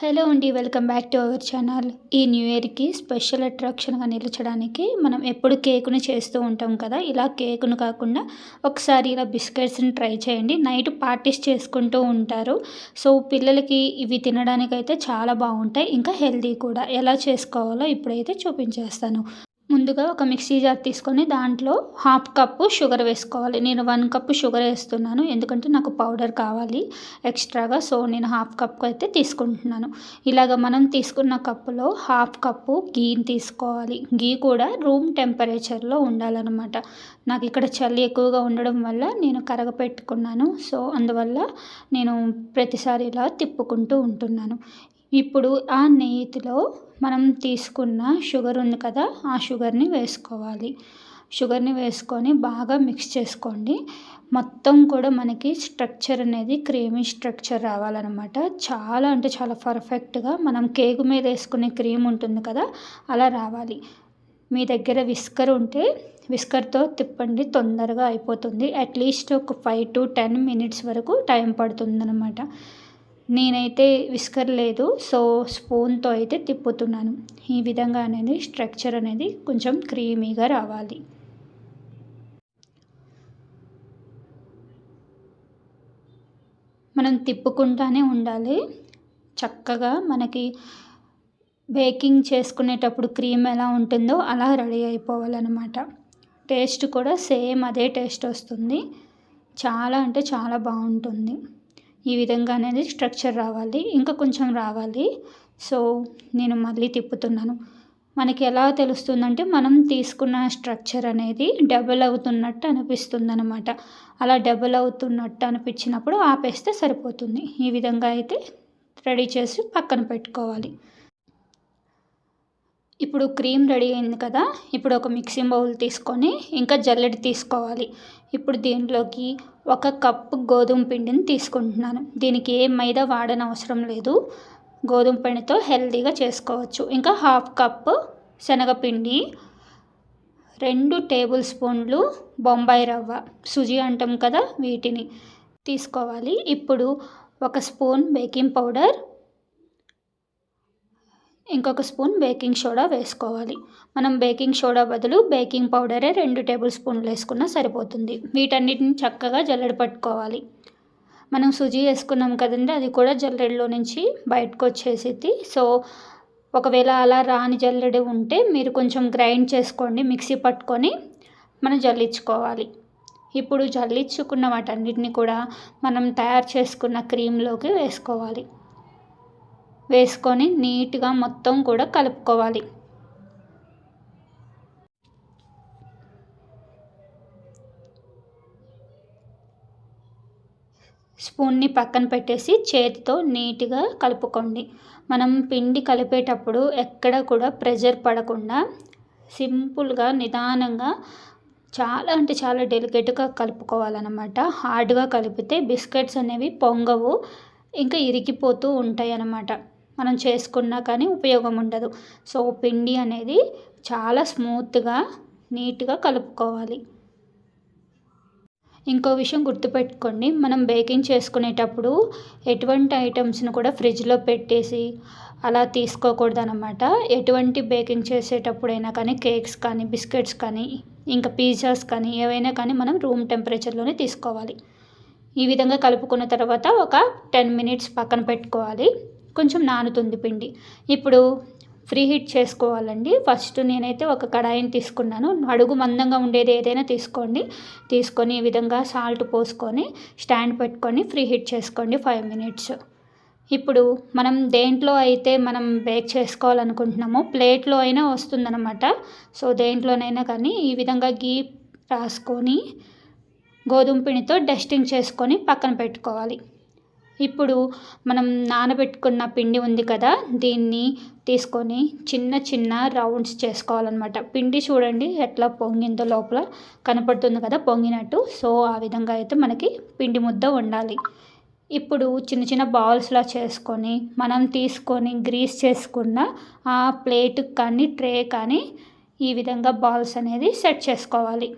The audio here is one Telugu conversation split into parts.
హలో అండి welcome back to our channel. ఈ న్యూ ఇయర్కి స్పెషల్ అట్రాక్షన్గా నిలచడానికి మనం ఎప్పుడు కేకుని చేస్తూ ఉంటాం కదా ఇలా కేకును కాకుండా ఒకసారి ఇలా బిస్కెట్స్ని ట్రై చేయండి. నైట్ పార్టీస్ చేసుకుంటూ ఉంటారు. సో పిల్లలకి ఇవి తినడానికైతే చాలా బాగుంటాయి. ఇంకా హెల్దీ కూడా. ఎలా చేసుకోవాలో ఇప్పుడైతే చూపించేస్తాను. ముందుగా ఒక మిక్సీ జార్ తీసుకొని దాంట్లో హాఫ్ కప్పు షుగర్ వేసుకోవాలి. నేను వన్ కప్పు షుగర్ వేస్తున్నాను. ఎందుకంటే నాకు పౌడర్ కావాలి. ఎక్స్ట్రాగా సో నేను హాఫ్ కప్ అయితే తీసుకుంటున్నాను. ఇలాగ మనం తీసుకున్న కప్పులో హాఫ్ కప్పు గీని తీసుకోవాలి. గీ కూడా రూమ్ టెంపరేచర్లో ఉండాలన్నమాట. నాకు ఇక్కడ చలి ఎక్కువగా ఉండడం వల్ల నేను కరగపెట్టుకున్నాను. సో అందువల్ల నేను ప్రతిసారి ఇలా తిప్పుకుంటూ ఉంటున్నాను. ఇప్పుడు ఆ నెయ్యిలో మనం తీసుకున్న షుగర్ ఉంది కదా ఆ షుగర్ని వేసుకోవాలి. షుగర్ని వేసుకొని బాగా మిక్స్ చేసుకోండి. మొత్తం కూడా మనకి స్ట్రక్చర్ అనేది క్రీమీ స్ట్రక్చర్ రావాలన్నమాట. చాలా అంటే చాలా పర్ఫెక్ట్గా మనం కేకు మీద వేసుకునే క్రీమ్ ఉంటుంది కదా అలా రావాలి. మీ దగ్గర విస్కర్ ఉంటే విస్కర్తో తిప్పండి తొందరగా అయిపోతుంది. అట్లీస్ట్ ఒక ఫైవ్ టు టెన్ మినిట్స్ వరకు టైం పడుతుందనమాట నేనైతే విస్కర్ లేదు సో స్పూన్తో అయితే తిప్పుతున్నాను. ఈ విధంగా అనేది స్ట్రక్చర్ అనేది కొంచెం క్రీమీగా రావాలి. మనం తిప్పుకుంటానే ఉండాలి. చక్కగా మనకి బేకింగ్ చేసుకునేటప్పుడు క్రీమ్ ఎలా ఉంటుందో అలా రెడీ అయిపోవాలన్నమాట. టేస్ట్ కూడా సేమ్ అదే టేస్ట్ వస్తుంది. చాలా అంటే చాలా బాగుంటుంది. ఈ విధంగా అనేది స్ట్రక్చర్ రావాలి ఇంకా కొంచెం రావాలి. సో నేను మళ్ళీ తిప్పుతున్నాను. మనకి ఎలా తెలుస్తుందంటే మనం తీసుకున్న స్ట్రక్చర్ అనేది డబుల్ అవుతున్నట్టు అనిపిస్తుంది అనమాట అలా డబుల్ అవుతున్నట్టు అనిపించినప్పుడు ఆపేస్తే సరిపోతుంది. ఈ విధంగా అయితే రెడీ చేసి పక్కన పెట్టుకోవాలి. ఇప్పుడు క్రీమ్ రెడీ అయింది కదా ఇప్పుడు ఒక మిక్సింగ్ బౌల్ తీసుకొని ఇంకా జల్లెడి తీసుకోవాలి. ఇప్పుడు దీంట్లోకి ఒక కప్పు గోధుమ పిండిని తీసుకుంటున్నాను. దీనికి ఏ మైదా వాడని అవసరం లేదు. గోధుమ పిండితో హెల్తీగా చేసుకోవచ్చు. ఇంకా హాఫ్ కప్ శనగపిండి రెండు టేబుల్ స్పూన్లు బొంబాయి రవ్వ సుజి అంటాం కదా వీటిని తీసుకోవాలి. ఇప్పుడు ఒక స్పూన్ బేకింగ్ పౌడర్ ఇంకొక స్పూన్ బేకింగ్ సోడా వేసుకోవాలి. మనం బేకింగ్ సోడా బదులు బేకింగ్ పౌడరే రెండు టేబుల్ స్పూన్లు వేసుకున్నా సరిపోతుంది. వీటన్నిటిని చక్కగా జల్లెడ పట్టుకోవాలి. మనం సుజీ వేసుకున్నాం కదండి అది కూడా జల్లెడలో నుంచి బయటకు వచ్చేసింది. సో ఒకవేళ అలా రాని జల్లెడ ఉంటే మీరు కొంచెం గ్రైండ్ చేసుకోండి మిక్సీ పట్టుకొని మనం జల్లించుకోవాలి. ఇప్పుడు జల్లించుకున్న వాటన్నిటిని కూడా మనం తయారు చేసుకున్న క్రీమ్లోకి వేసుకోవాలి. వేసుకొని నీట్గా మొత్తం కూడా కలుపుకోవాలి. స్పూన్ని పక్కన పెట్టేసి చేతితో నీట్గా కలుపుకోండి. మనం పిండి కలిపేటప్పుడు ఎక్కడ కూడా ప్రెజర్ పడకుండా సింపుల్గా నిదానంగా చాలా అంటే చాలా డెలికేట్గా కలుపుకోవాలన్నమాట. హార్డ్గా కలిపితే బిస్కెట్స్ అనేవి పొంగవు ఇంకా ఇరిగిపోతూ ఉంటాయి అన్నమాట మనం చేసుకున్నా కానీ ఉపయోగం ఉండదు. సో పిండి అనేది చాలా స్మూత్గా నీట్గా కలుపుకోవాలి. ఇంకో విషయం గుర్తుపెట్టుకోండి. మనం బేకింగ్ చేసుకునేటప్పుడు ఎటువంటి ఐటమ్స్ని కూడా ఫ్రిడ్జ్లో పెట్టేసి అలా తీసుకోకూడదు అనమాట ఎటువంటి బేకింగ్ చేసేటప్పుడైనా కానీ కేక్స్ కానీ బిస్కెట్స్ కానీ ఇంకా పిజ్జాస్ కానీ ఏవైనా కానీ మనం రూమ్ టెంపరేచర్లోనే తీసుకోవాలి. ఈ విధంగా కలుపుకున్న తర్వాత ఒక టెన్ మినిట్స్ పక్కన పెట్టుకోవాలి. కొంచెం నానుతుంది పిండి. ఇప్పుడు ఫ్రీ హీట్ చేసుకోవాలండి. ఫస్ట్ నేనైతే ఒక కడాయిని తీసుకున్నాను. అడుగు మందంగా ఉండేది ఏదైనా తీసుకోండి. తీసుకొని ఈ విధంగా సాల్ట్ పోసుకొని స్టాండ్ పెట్టుకొని ఫ్రీ హీట్ చేసుకోండి ఫైవ్ మినిట్స్. ఇప్పుడు మనం దేంట్లో అయితే మనం బేక్ చేసుకోవాలనుకుంటున్నామో ప్లేట్లో అయినా వస్తుందన్నమాట. సో దేంట్లోనైనా కానీ ఈ విధంగా గీ రాసుకొని గోధుమ పిండితో డస్టింగ్ చేసుకొని పక్కన పెట్టుకోవాలి. ఇప్పుడు మనం నానబెట్టుకున్న పిండి ఉంది కదా దీన్ని తీసుకొని చిన్న చిన్న రౌండ్స్ చేసుకోవాలన్నమాట. పిండి చూడండి ఎట్లా పొంగిందో లోపల కనపడుతుంది కదా పొంగినట్టు. సో ఆ విధంగా అయితే మనకి పిండి ముద్ద ఉండాలి ఇప్పుడు చిన్న చిన్న బాల్స్లా చేసుకొని మనం తీసుకొని గ్రీస్ చేసుకున్న ఆ ప్లేట్ కానీ ట్రే కానీ ఈ విధంగా బాల్స్ అనేది సెట్ చేసుకోవాలి.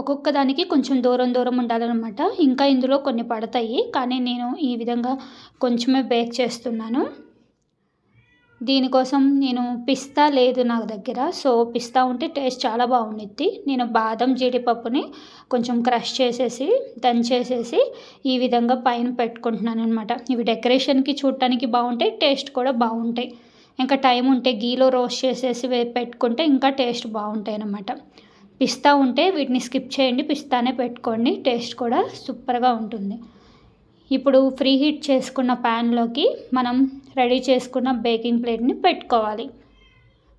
ఒక్కొక్క దానికి కొంచెం దూరం దూరం ఉండాలన్నమాట. ఇంకా ఇందులో కొన్ని పడతాయి. కానీ నేను ఈ విధంగా కొంచెమే బేక్ చేస్తున్నాను. దీనికోసం నేను పిస్తా లేదు నా దగ్గర. సో పిస్తా ఉంటే టేస్ట్ చాలా బాగుండిద్ది. నేను బాదం జీడిపప్పుని కొంచెం క్రష్ చేసేసి దంచేసేసి ఈ విధంగా పైన పెట్టుకుంటున్నాను అనమాట ఇవి డెకరేషన్కి చూడటానికి బాగుంటాయి టేస్ట్ కూడా బాగుంటాయి. ఇంకా టైం ఉంటే గీలో రోస్ట్ చేసేసి పెట్టుకుంటే ఇంకా టేస్ట్ బాగుంటాయి అన్నమాట పిస్తా ఉంటే వీటిని స్కిప్ చేయండి పిస్తానే పెట్టుకోండి టేస్ట్ కూడా సూపర్గా ఉంటుంది. ఇప్పుడు ఫ్రీ హీట్ చేసుకున్న ప్యాన్లోకి మనం రెడీ చేసుకున్న బేకింగ్ ప్లేట్ని పెట్టుకోవాలి.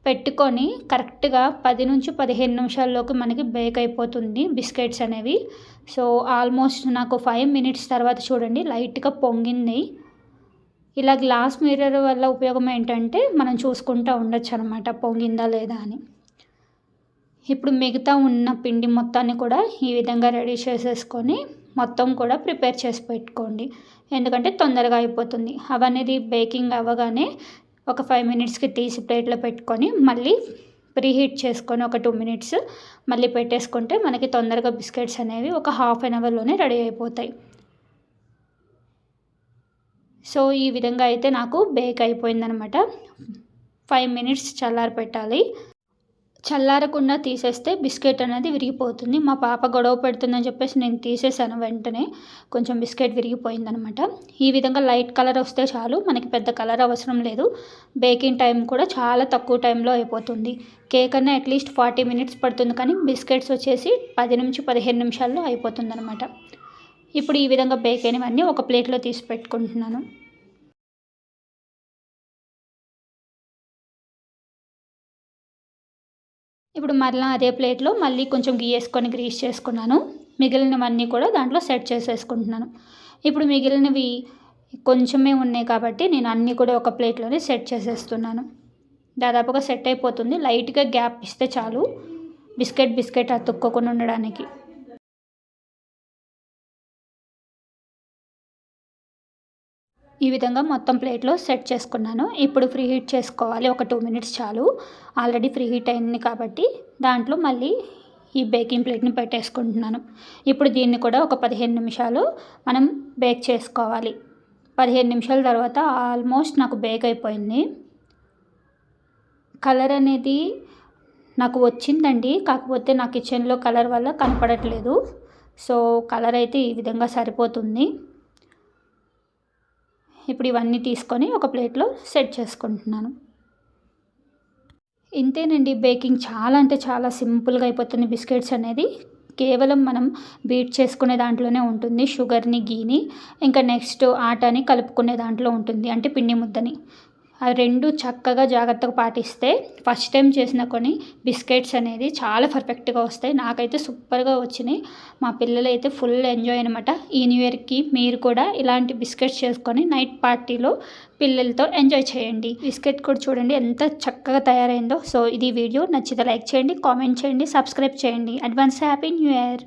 పెట్టుకొని కరెక్ట్గా పది నుంచి పదిహేను నిమిషాల్లోకి మనకి బేక్ అయిపోతుంది బిస్కెట్స్ అనేవి. సో ఆల్మోస్ట్ నాకు ఫైవ్ మినిట్స్ తర్వాత చూడండి లైట్గా పొంగింది. ఇలా గ్లాస్ మిర్రర్ వల్ల ఉపయోగం ఏంటంటే మనం చూసుకుంటూ ఉండొచ్చు అనమాట పొంగిందా లేదా అని. ఇప్పుడు మిగతా ఉన్న పిండి మొత్తాన్ని కూడా ఈ విధంగా రెడీ చేసేసుకొని మొత్తం కూడా ప్రిపేర్ చేసి పెట్టుకోండి. ఎందుకంటే తొందరగా అయిపోతుంది. అవనేది బేకింగ్ అవ్వగానే ఒక ఫైవ్ మినిట్స్కి తీసి ప్లేట్లో పెట్టుకొని మళ్ళీ ప్రీహీట్ చేసుకొని ఒక టూ మినిట్స్ మళ్ళీ పెట్టేసుకుంటే మనకి తొందరగా బిస్కెట్స్ అనేవి ఒక హాఫ్ అన్ అవర్లోనే రెడీ అయిపోతాయి. సో ఈ విధంగా అయితే నాకు బేక్ అయిపోయిందనమాట. ఫైవ్ మినిట్స్ చల్లారి పెట్టాలి చల్లారకుండా తీసేస్తే బిస్కెట్ అనేది విరిగిపోతుంది. మా పాప గొడవ పెడుతుందని చెప్పేసి నేను తీసేసాను వెంటనే. కొంచెం బిస్కెట్ విరిగిపోయిందనమాట. ఈ విధంగా లైట్ కలర్ వస్తే చాలు. మనకి పెద్ద కలర్ అవసరం లేదు. బేకింగ్ టైం కూడా చాలా తక్కువ టైంలో అయిపోతుంది. కేక్ అన్న అట్లీస్ట్ ఫార్టీ మినిట్స్ పడుతుంది కానీ బిస్కెట్స్ వచ్చేసి పది నుంచి పదిహేను నిమిషాల్లో అయిపోతుంది అనమాట ఇప్పుడు ఈ విధంగా బేక్ అయినవన్నీ ఒక ప్లేట్లో తీసి పెట్టుకుంటున్నాను. ఇప్పుడు మరలా అదే ప్లేట్లో మళ్ళీ కొంచెం గీ వేసుకొని గ్రీస్ చేసుకున్నాను. మిగిలినవన్నీ కూడా దాంట్లో సెట్ చేసేసుకుంటున్నాను. ఇప్పుడు మిగిలినవి కొంచెమే ఉన్నాయి కాబట్టి నేను అన్నీ కూడా ఒక ప్లేట్లోనే సెట్ చేసేస్తున్నాను. దాదాపుగా సెట్ అయిపోతుంది. లైట్గా గ్యాప్ ఇస్తే చాలు. బిస్కెట్ బిస్కెట్ అతుక్కోకుండా ఉండడానికి. ఈ విధంగా మొత్తం ప్లేట్లో సెట్ చేసుకున్నాను. ఇప్పుడు ఫ్రీ హీట్ చేసుకోవాలి. ఒక టూ మినిట్స్ చాలు. ఆల్రెడీ ఫ్రీ హీట్ అయింది కాబట్టి దాంట్లో మళ్ళీ ఈ బేకింగ్ ప్లేట్ని పెట్టేసుకుంటున్నాను. ఇప్పుడు దీన్ని కూడా ఒక పదిహేను నిమిషాలు మనం బేక్ చేసుకోవాలి. పదిహేను నిమిషాల తర్వాత ఆల్మోస్ట్ నాకు బేక్ అయిపోయింది. కలర్ అనేది నాకు వచ్చిందండి. కాకపోతే నా కిచెన్లో కలర్ వల్ల కనపడట్లేదు. సో కలర్ అయితే ఈ విధంగా సరిపోతుంది. ఇప్పుడు ఇవన్నీ తీసుకొని ఒక ప్లేట్లో సెట్ చేసుకుంటున్నాను. ఇంతేనండి బేకింగ్ చాలా అంటే చాలా సింపుల్గా అయిపోతుంది. బిస్కెట్స్ అనేది కేవలం మనం బీట్ చేసుకునే దాంట్లోనే ఉంటుంది. షుగర్ని గీని ఇంకా నెక్స్ట్ ఆటని కలుపుకునే దాంట్లో ఉంటుంది. అంటే పిండి ముద్దని. ఆ రెండు చక్కగా జాగ్రత్తగా పాటిస్తే ఫస్ట్ టైం చేసిన కొన్ని బిస్కెట్స్ అనేది చాలా పర్ఫెక్ట్గా వస్తాయి. నాకైతే సూపర్గా వచ్చినాయి. మా పిల్లలు అయితే ఫుల్ ఎంజాయ్ అనమాట ఈ న్యూ ఇయర్కి మీరు కూడా ఇలాంటి బిస్కెట్స్ చేసుకొని నైట్ పార్టీలో పిల్లలతో ఎంజాయ్ చేయండి. బిస్కెట్ కూడా చూడండి ఎంత చక్కగా తయారైందో. సో ఇది వీడియో. నచ్చితే లైక్ చేయండి కామెంట్ చేయండి సబ్స్క్రైబ్ చేయండి. Advance happy new year